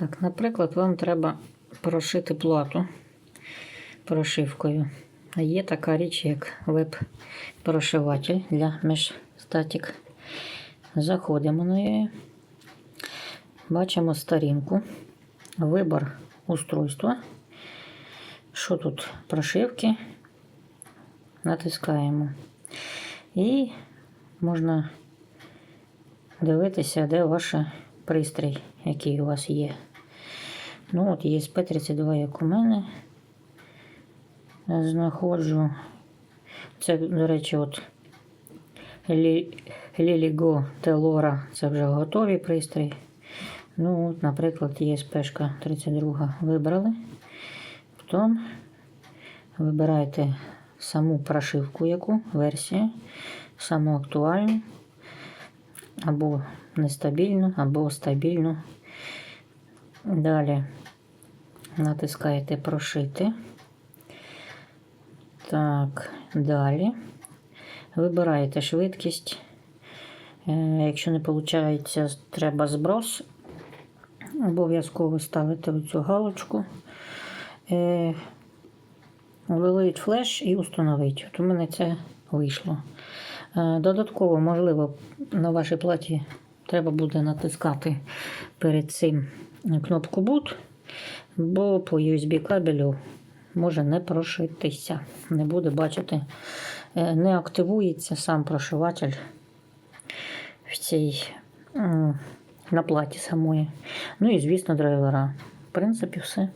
Так, наприклад, вам треба прошити плату прошивкою. Є така річ, як веб-прошиватель для межстатік. Заходимо на неї. Бачимо сторінку. Вибор устройства. Що тут? Прошивки. Натискаємо. І можна дивитися, де ваш пристрій, який у вас є. Ну, от є P32, як у мене. Знаходжу. Це, до речі, от Liligo Telora, це вже готовий пристрій. Ну, от, наприклад, є спешка 32 вибрали. Потім вибираєте саму прошивку, яку версію, саму актуальну, або нестабільну, або стабільну. Далі натискаєте прошити. Так, далі. Вибираєте швидкість. Е, Якщо не виходить, треба зброс. Обов'язково ставите оцю галочку. Е, Вилить флеш і установить. От у мене це вийшло. Е, Додатково, можливо, на вашій платі треба буде натискати перед цим кнопку Boot, бо по USB кабелю може не прошитися. Не буде бачити, е, не активується сам прошиватель в цій на платі самої. Ну і, звісно, драйвера. В принципі, все.